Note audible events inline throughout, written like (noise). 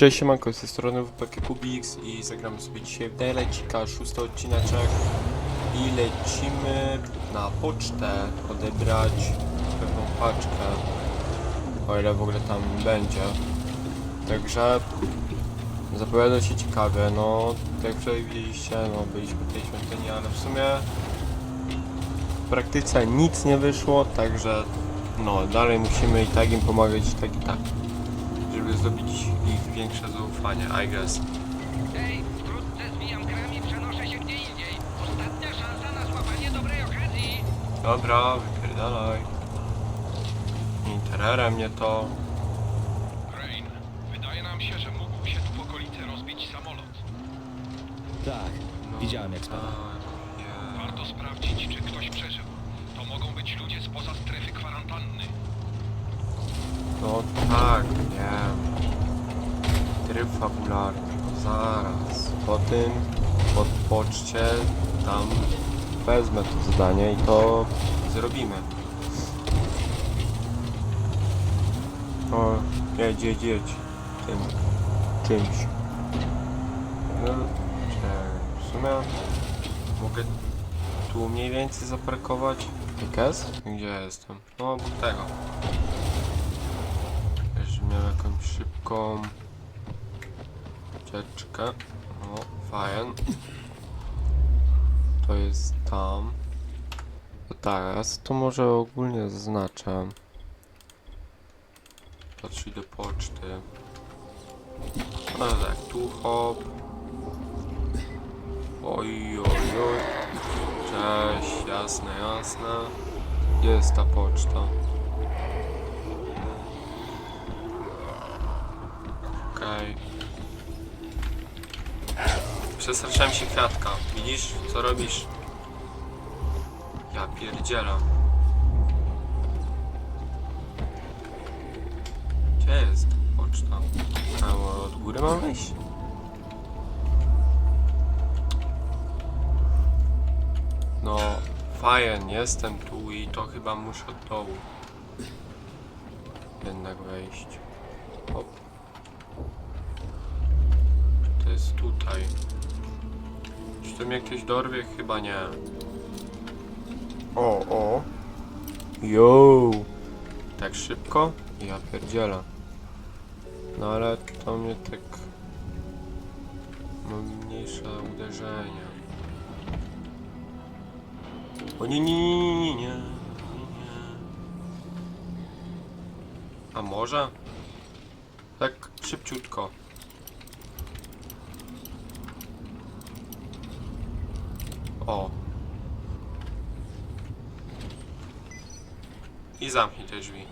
Cześć siemanko, z tej strony WPK Kubix i zagramy sobie dzisiaj w Delecika, szósty odcineczek i lecimy na pocztę odebrać pewną paczkę, o ile w ogóle tam będzie. Także zapowiada się ciekawie, no jak wczoraj widzieliście, no byliśmy w tej świątyni, ale w sumie w praktyce nic nie wyszło, także no dalej musimy i tak im pomagać, i tak i tak żeby zdobyć ich większe zaufanie, I guess. Ej, wkrótce zwijam gram i przenoszę się gdzie indziej. Ostatnia szansa na złapanie dobrej okazji. Dobra, wypierdalaj. Interere mnie to. Rain, wydaje nam się, że mógł się tu w okolicy rozbić samolot. Tak, No, widziałem jak spadał. tak, nie. Warto sprawdzić, czy ktoś przeżył. To mogą być ludzie spoza strefy kwarantanny. No tak, nie. Tryb fabularny, no zaraz. Po tym, po poczcie, tam wezmę to zadanie i to zrobimy. O, jedź, jedź, jedź. Tym, czymś. No, czekaj, w sumie mogę tu mniej więcej zaparkować. Gdzie jestem? No, obok tego. Szybką ucieczkę. O, fajnie. To jest tam. To teraz to może ogólnie zaznaczę. Patrzyj do poczty. No tak, tu hop. Oj, oj, oj. Cześć, jasne, jasne. Jest ta poczta? Przestraszyłem się kwiatka. Widzisz, co robisz? Ja pierdzielę. Gdzie jest poczta? A, od góry mam wyjść? No, fajnie, jestem tu i to chyba muszę od dołu. Jednak wejść. Hop. To jest tutaj. Czy mnie jakieś dorwie? Chyba nie. O, o. Yo. Tak szybko? Ja pierdzielę. No ale to mnie tak... Mam mniejsze uderzenia. O nie, nie, nie, nie, nie, nie, nie. A może? Tak szybciutko. O. I zamknij te drzwi.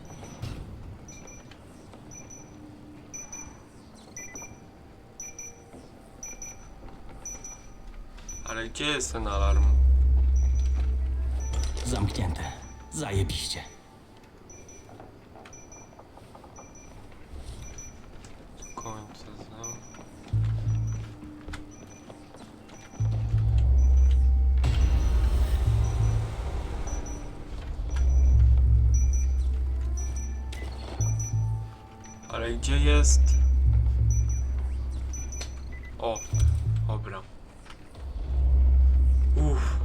Ale gdzie jest ten alarm? Zamknięte. Zajebiście. Jest? O, dobra. Uff.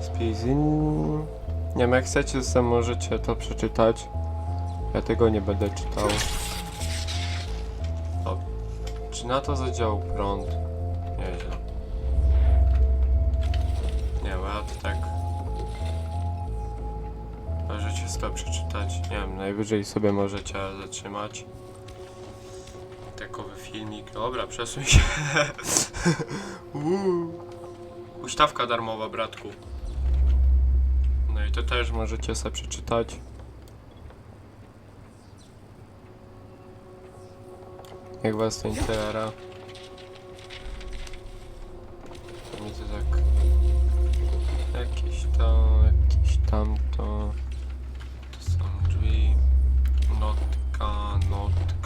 Spizin. Nie wiem, jak chcecie, to możecie to przeczytać. Ja tego nie będę czytał. O, czy na to zadziałał prąd? Nieźle. Nie, bo ja to tak... Możecie sobie przeczytać. Nie wiem, najwyżej sobie możecie zatrzymać. Takowy filmik. Dobra, przesuń się. (laughs) Ustawka darmowa, bratku. No i to też możecie sobie przeczytać. Jak was to intera? To tak... Jakieś to,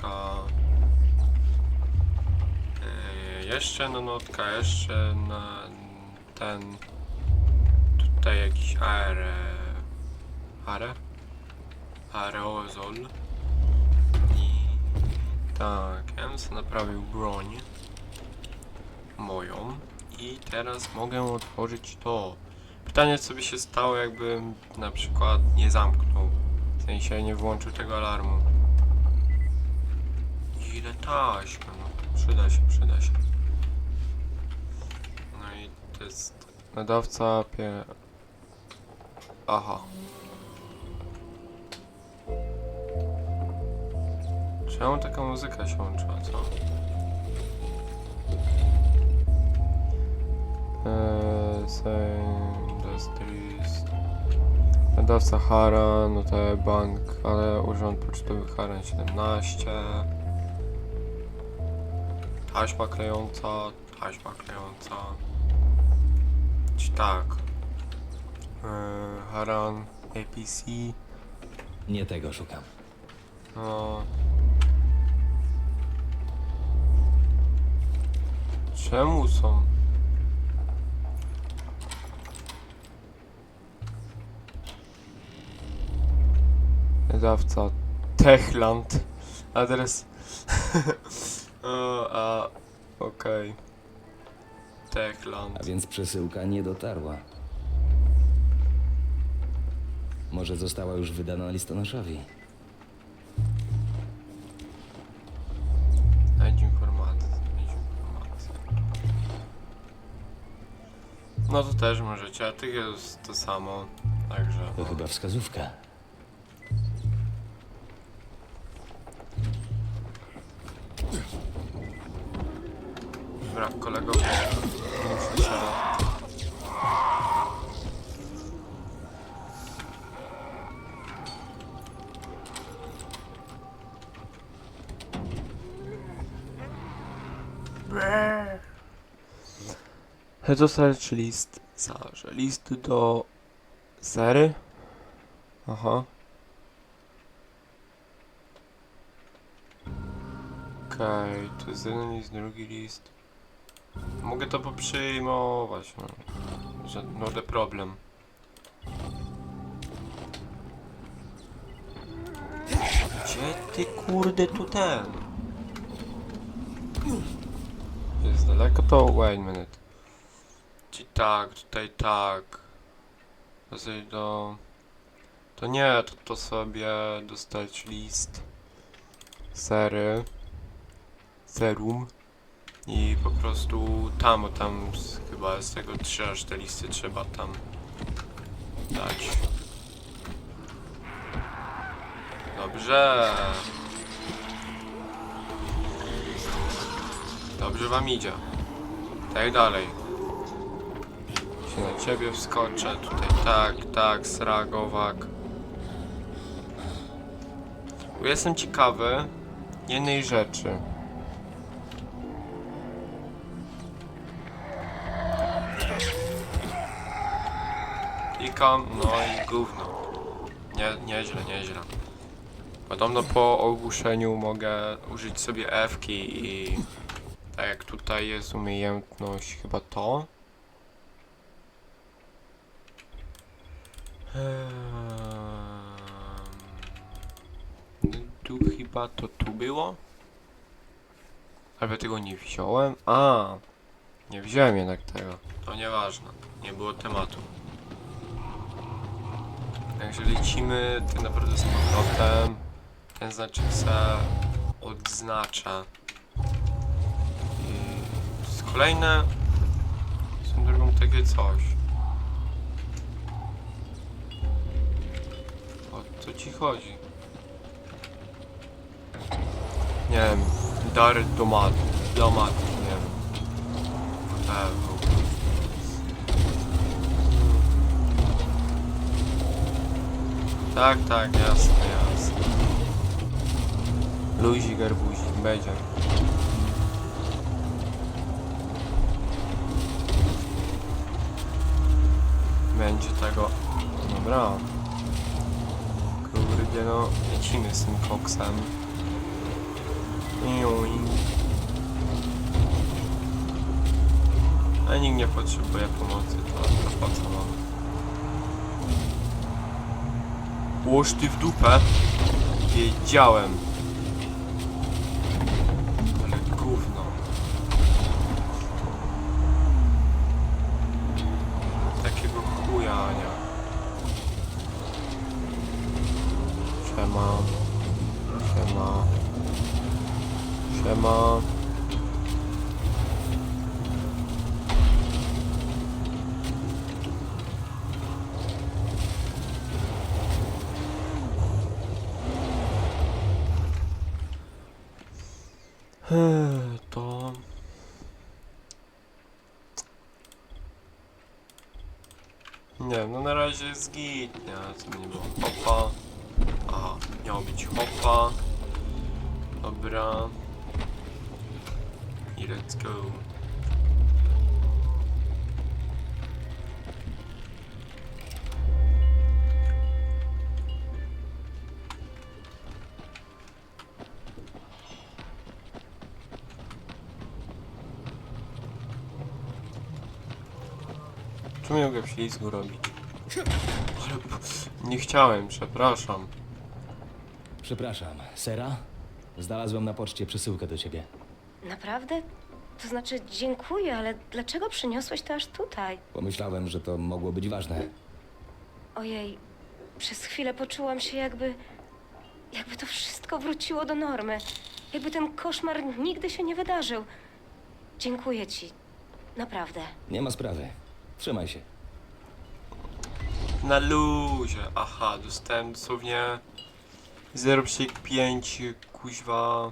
notka... Yy, jeszcze na notka, jeszcze na ten... Tutaj jakiś are... Are? Aerozol. I... tak, ja bym naprawił broń moją i teraz mogę otworzyć to. Pytanie co by się stało jakbym na przykład nie zamknął, w sensie nie włączył tego alarmu. Ile taśmy, no przyda się, przyda się. No i to jest nadawca pie... Aha. Czemu taka muzyka się łączyła, co? Eee, Same Nadawca Hara, no to bank, ale urząd pocztowy Haran 17 Taśma klejąca, taśma klejąca Czy tak eee, Haran, APC Nie tego szukam. no. Czemu są? Wydawca Techland. Adres. (laughs) o, a. Okej. Techland. A więc przesyłka nie dotarła. Może została już wydana listonoszowi. Znajdź informację. Znajdź informację. No to też możecie, a tych jest to samo. Także. To chyba wskazówka. Dobra, kolego. Muszę się... Dostać list zarze. List do sery. Aha. Okej, to jest jeden list, drugi list. Mogę to poprzyjmować, no. Że no the problem. Gdzie ty kurde tu ten? Jest daleko to? Wait a minute. Ci tak, tutaj tak. Sobie do... To nie, to, to sobie dostać list. Sery. Serum. I po prostu tam, tam z, chyba z tego 3 aż te listy trzeba tam dać. Dobrze. Dobrze wam idzie. Tak dalej. Się na ciebie wskoczę. Tutaj tak, tak, sragowak. Bo Jestem ciekawy jednej rzeczy. No i gówno. Nie, nieźle, nieźle. Podobno po ogłuszeniu mogę użyć sobie F-ki i tak jak tutaj jest umiejętność chyba to. Ehm, tu chyba to tu było? Ale tego nie wziąłem. A, nie wziąłem jednak tego. To nieważne, nie było tematu. Także lecimy tak naprawdę z powrotem. Ten znaczek se odznaczę. I z kolejne są drogą takie coś. O co ci chodzi? Nie wiem, dar domat, domat, nie wiem. Whatever. Tak, tak, jasne, jasne. Luzik, arbuzik, będzie. Będzie tego. Dobra. Kurde, no, lecimy z tym koksem. Iuj. A nikt nie potrzebuje pomocy, to, to po co mam? Łoż ty w dupę. Wiedziałem. Siema. Eee, To... Nie, no na razie jest git, nie? Nie było hopa. Aha, miało być hopa. Dobra. I let's go. Ślizgu robić. Ale nie chciałem, przepraszam. Przepraszam, Sera? Znalazłem na poczcie przesyłkę do ciebie. Naprawdę? To znaczy, dziękuję, ale dlaczego przyniosłeś to aż tutaj? Pomyślałem, że to mogło być ważne. Ojej, przez chwilę poczułam się jakby. jakby to wszystko wróciło do normy. Jakby ten koszmar nigdy się nie wydarzył. Dziękuję ci. Naprawdę. Nie ma sprawy. Trzymaj się. Na luzie. Aha, dostałem dosłownie 0,5 kuźwa.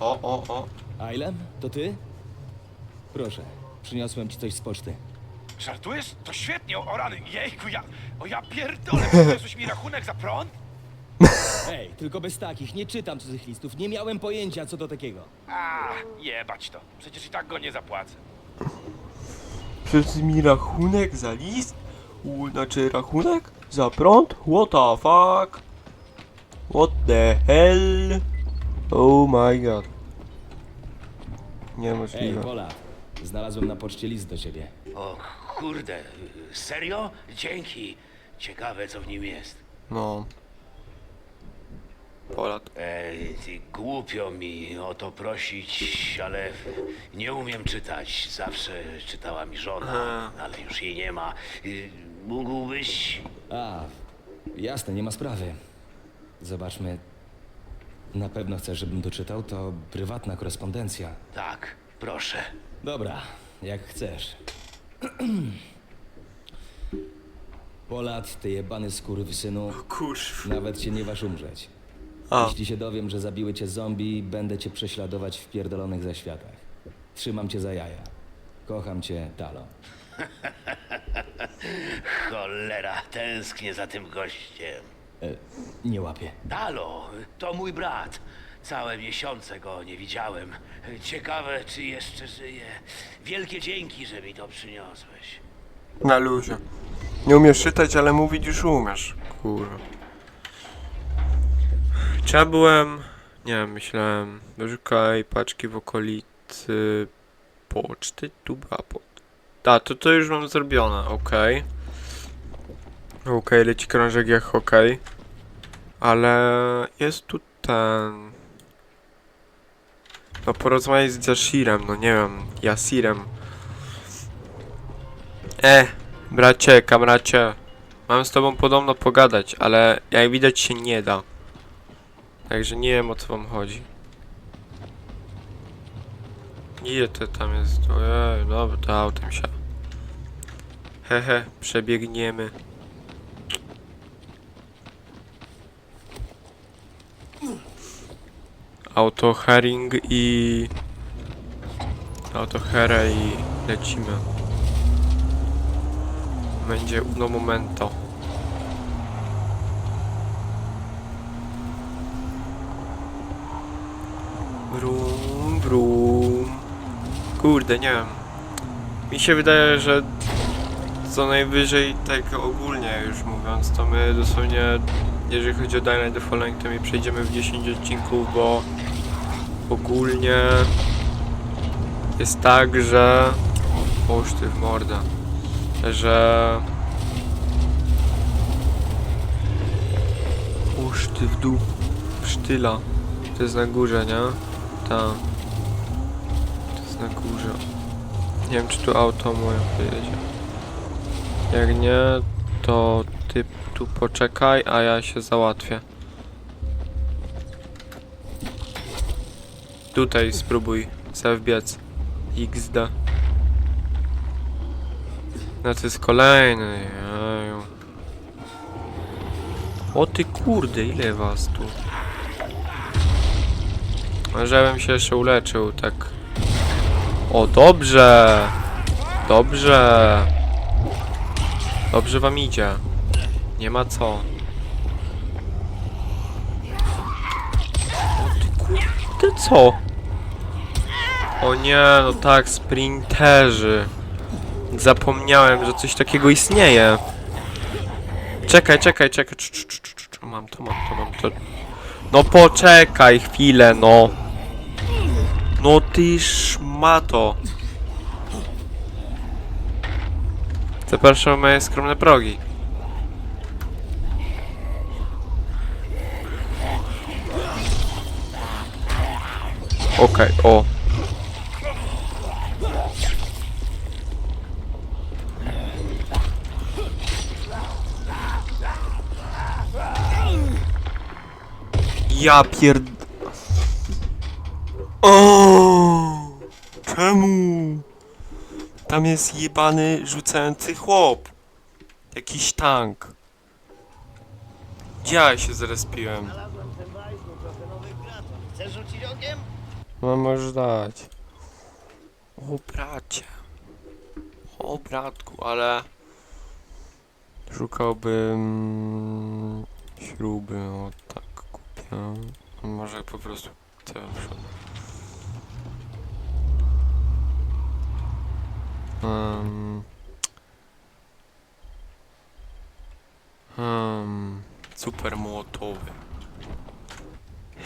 O, o, o. Ailem, to ty? Proszę, przyniosłem ci coś z poczty. Żartujesz? To świetnie, o rany, jejku, ja... O ja pierdolę, przyniosłeś mi rachunek za prąd? (laughs) Ej, tylko bez takich, nie czytam cudzych listów. Nie miałem pojęcia co do takiego. A, jebać to. Przecież i tak go nie zapłacę. Przez mi rachunek za list? U, znaczy rachunek za prąd? What the fuck? What the hell? Oh my god. Ej, Niemożliwe. Pola, znalazłem na poczcie list do ciebie. O kurde, serio? Dzięki. Ciekawe, co w nim jest. No. Polat. Ej, ty, głupio mi o to prosić, ale nie umiem czytać. Zawsze czytała mi żona, ale już jej nie ma. Y, Mógłbyś... A, jasne, nie ma sprawy. Zobaczmy. Na pewno chcesz, żebym doczytał? To prywatna korespondencja. Tak, proszę. Dobra, jak chcesz. (clears throat) Polat, ty jebany skurwysynu, Kurz. nawet się nie waż umrzeć. A, Jeśli się dowiem, że zabiły cię zombie, będę cię prześladować w pierdolonych zaświatach. Trzymam cię za jaja. Kocham cię, Talo. (laughs) Cholera, tęsknię za tym gościem. E, nie łapię. Dalo, to mój brat. Całe miesiące go nie widziałem. Ciekawe, czy jeszcze żyje. Wielkie dzięki, że mi to przyniosłeś. na luzie. Nie umiesz czytać, ale mówić już umiesz. Kurwa. Czy ja byłem... Nie wiem, myślałem... Wyszukaj paczki w okolicy... Poczty? Tu była poczta. Tak, to to już mam zrobione, okej. Okej, leci krążek jak. Ale jest tu ten... No porozmawiaj z Jashirem, no nie wiem, Yasirem. E, bracie, kamracie. Mam z tobą podobno pogadać, ale jak widać się nie da. Także nie wiem o co wam chodzi. Ile to tam jest? Ojej, dobra, to autem się. Hehe, przebiegniemy. Auto herring i... Auto here i lecimy. Będzie uno momento. Brum, brum. Kurde, nie wiem. Mi się wydaje, że co najwyżej tak ogólnie już mówiąc, to my dosłownie, jeżeli chodzi o Dying the Following, to my przejdziemy w 10 odcinków, bo ogólnie jest tak, że... Oż ty w mordę że... Uż ty w dół. Sztyla. To jest na górze, nie? Ta. Nie wiem, czy tu auto moje pojedzie. Jak nie, to ty tu poczekaj, a ja się załatwię. Tutaj spróbuj sobie wbiec. XD. No to jest kolejny. Jeju. O ty kurde, ile was tu? Może bym się jeszcze uleczył, tak. O, dobrze! Dobrze! Dobrze wam idzie. Nie ma co. O ty co? O nie, no tak, sprinterzy. Zapomniałem, że coś takiego istnieje. Czekaj, czekaj, czekaj. Cz, cz, cz, cz, cz. Mam to, mam to, mam to. No poczekaj chwilę, no. No ty szmato. Zapraszam moje skromne progi. Okej, o. Ja pierd... O! Czemu? Tam jest jebany rzucający chłop. Jakiś tank. Gdzie ja się zrespiłem? Chcesz rzucić okiem? No możesz dać. O bracie. O bratku, ale... Szukałbym... Śruby, o tak kupię. Może po prostu... Te um, um, super młotowy.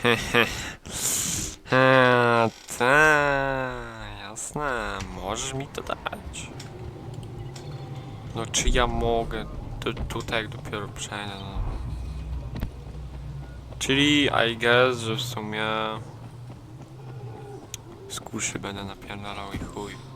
Hehe. (laughs) Jasne, możesz mi to dać. No czy ja mogę? Tu, tutaj dopiero przejdę, no. Czyli I guess, że w sumie z kuszy będę napierdalał i chuj.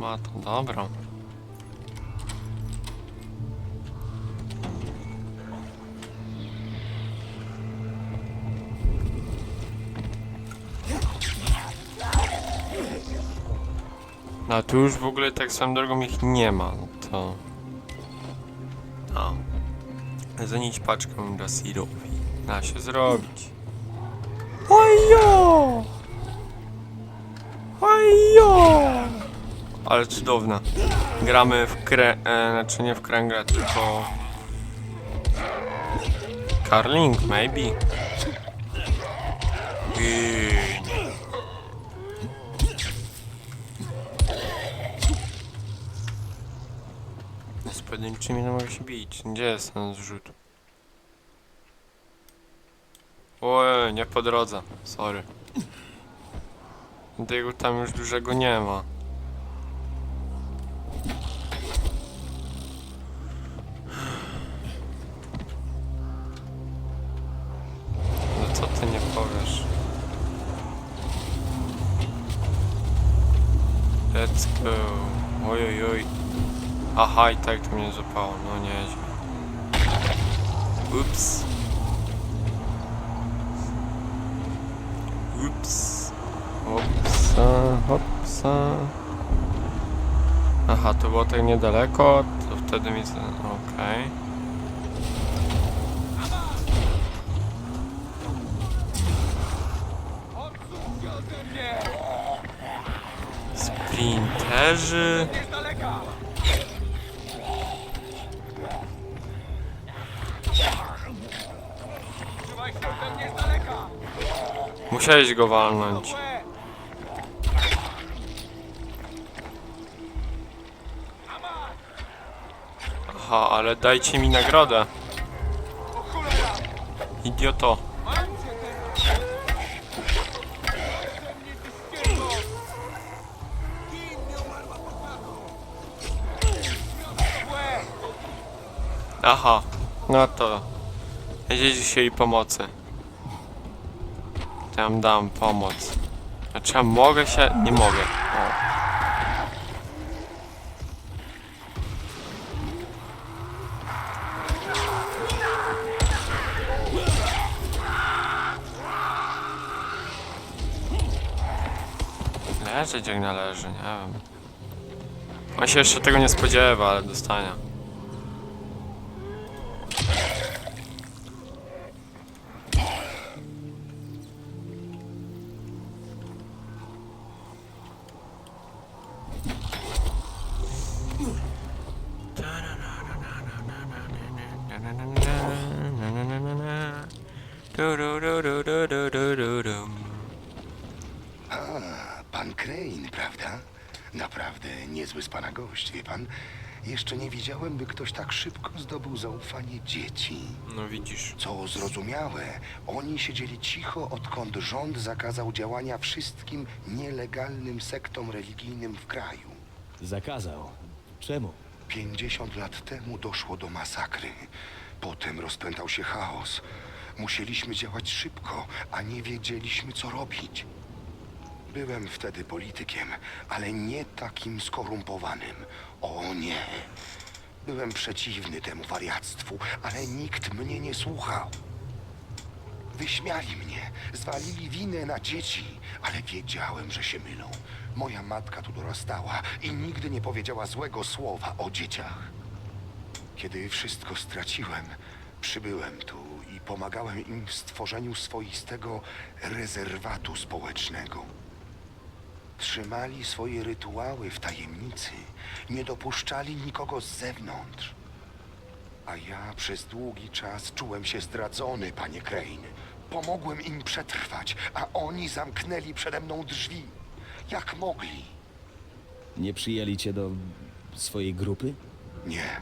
No ty szmato, dobra. No tu już w ogóle tak swoją drogą ich nie ma, no to... A. Zanić paczkę Rasirowi. Da się zrobić. Ale cudowna. Gramy w krę... E, znaczy nie w kręgle, tylko... Carling, maybe. Gin. Z pojedynczymi nie mogę się bić. Gdzie jest ten zrzut? Oj, nie po drodze. Sorry. Tego tam już dużego nie ma. Aha, i tak mnie złapało. No nieźle. Ups. Ups. Hopsa, hopsa. Aha, to było tak niedaleko, to wtedy mi... Okej. Sprinterzy... Musiałeś go walnąć. Aha, ale dajcie mi nagrodę. Idioto. Aha, no to. Będziecie chcieli pomocy. To ja dam pomoc. Znaczy ja mogę się... nie mogę. O. Leżeć jak należy, nie wiem. On się jeszcze tego nie spodziewa, ale dostanie. Niezły z pana gość, wie pan? Jeszcze nie widziałem, by ktoś tak szybko zdobył zaufanie dzieci. No widzisz. Co zrozumiałe, oni siedzieli cicho, odkąd rząd zakazał działania wszystkim nielegalnym sektom religijnym w kraju. Zakazał. Czemu? 50 lat temu doszło do masakry. Potem rozpętał się chaos. Musieliśmy działać szybko, a nie wiedzieliśmy, co robić. Byłem wtedy politykiem, ale nie takim skorumpowanym. O nie. Byłem przeciwny temu wariactwu, ale nikt mnie nie słuchał. Wyśmiali mnie, zwalili winę na dzieci, ale wiedziałem, że się mylą. Moja matka tu dorastała i nigdy nie powiedziała złego słowa o dzieciach. Kiedy wszystko straciłem, przybyłem tu i pomagałem im w stworzeniu swoistego rezerwatu społecznego. Trzymali swoje rytuały w tajemnicy, nie dopuszczali nikogo z zewnątrz. A ja przez długi czas czułem się zdradzony, panie Crane. Pomogłem im przetrwać, a oni zamknęli przede mną drzwi. Jak mogli? Nie przyjęli cię do swojej grupy? Nie.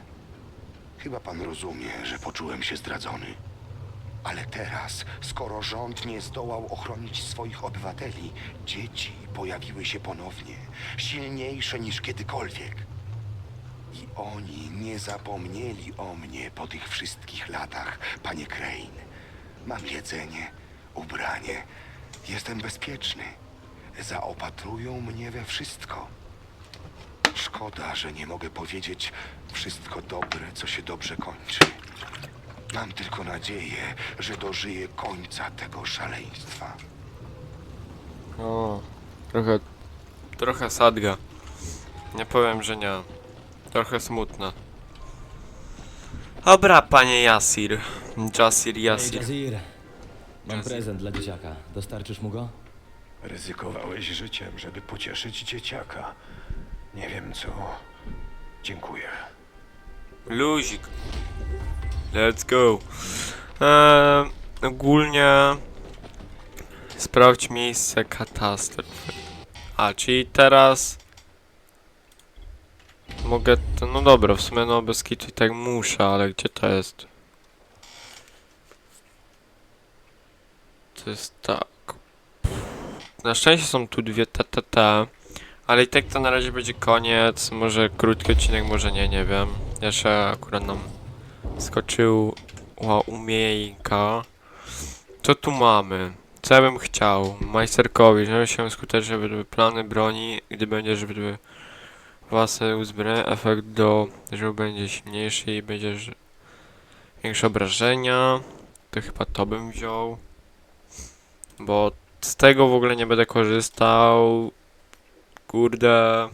Chyba pan rozumie, że poczułem się zdradzony. Ale teraz, skoro rząd nie zdołał ochronić swoich obywateli, dzieci pojawiły się ponownie, silniejsze niż kiedykolwiek. I oni nie zapomnieli o mnie po tych wszystkich latach, panie Crane. Mam jedzenie, ubranie, jestem bezpieczny. Zaopatrują mnie we wszystko. Szkoda, że nie mogę powiedzieć wszystko dobre, co się dobrze kończy. Mam tylko nadzieję, że dożyję końca tego szaleństwa. O, trochę, trochę sadga. Nie powiem, że nie. Trochę smutne. Dobra, panie Jasir. Jasir, Ej, Jasir. Jazir, mam Jazir. prezent dla dzieciaka. Dostarczysz mu go? Ryzykowałeś życiem, żeby pocieszyć dzieciaka. Nie wiem co. Dziękuję. Luzik. Let's go. Eee, ogólnie sprawdź miejsce katastrofy. A, czyli teraz mogę no dobra, w sumie no bez kitu i tak muszę, ale gdzie to jest? To jest tak. Na szczęście są tu dwie TTT. Ale i tak to na razie będzie koniec. Może krótki odcinek, może nie, nie wiem. Jeszcze akurat nam skoczyła umiejka. Co tu mamy? Co ja bym chciał? Majsterkowi, żeby się skutecznie wydły plany broni, gdy będzie, żeby własne uzbrojenie, efekt do, że będzie silniejszy i będzie że- większe obrażenia. To chyba to bym wziął. Bo z tego w ogóle nie będę korzystał. Kurde.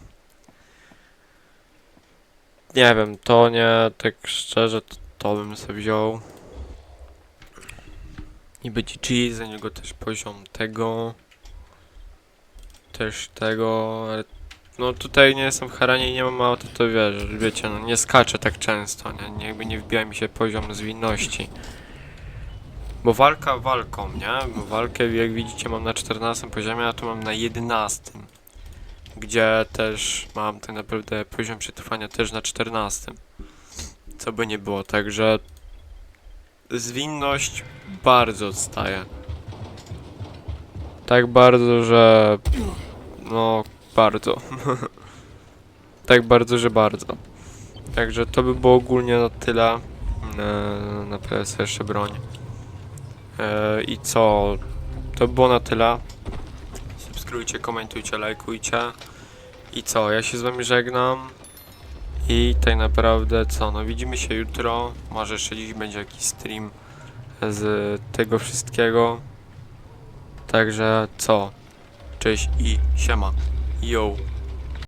Nie wiem, to nie, tak szczerze, to, to bym sobie wziął. I być G, za niego też poziom tego. Też tego, no tutaj nie jestem w Haranie i nie mam auto, to wiesz, wiecie, no nie skaczę tak często, nie, nie jakby nie wbija mi się poziom zwinności. Bo walka walką, nie? Bo walkę jak widzicie mam na 14 poziomie, a tu mam na 11 gdzie też mam tak naprawdę poziom przetrwania też na 14. Co by nie było, także zwinność bardzo odstaje. Tak bardzo, że no bardzo. (laughs) tak bardzo, że bardzo. Także to by było ogólnie na tyle. Na, na PS jeszcze broń. E, I co? to by było na tyle. Subskrybujcie, komentujcie, lajkujcie. I co, ja się z wami żegnam. I tak naprawdę co, no widzimy się jutro. Może jeszcze dziś będzie jakiś stream z tego wszystkiego. Także co? Cześć i siema. Yo.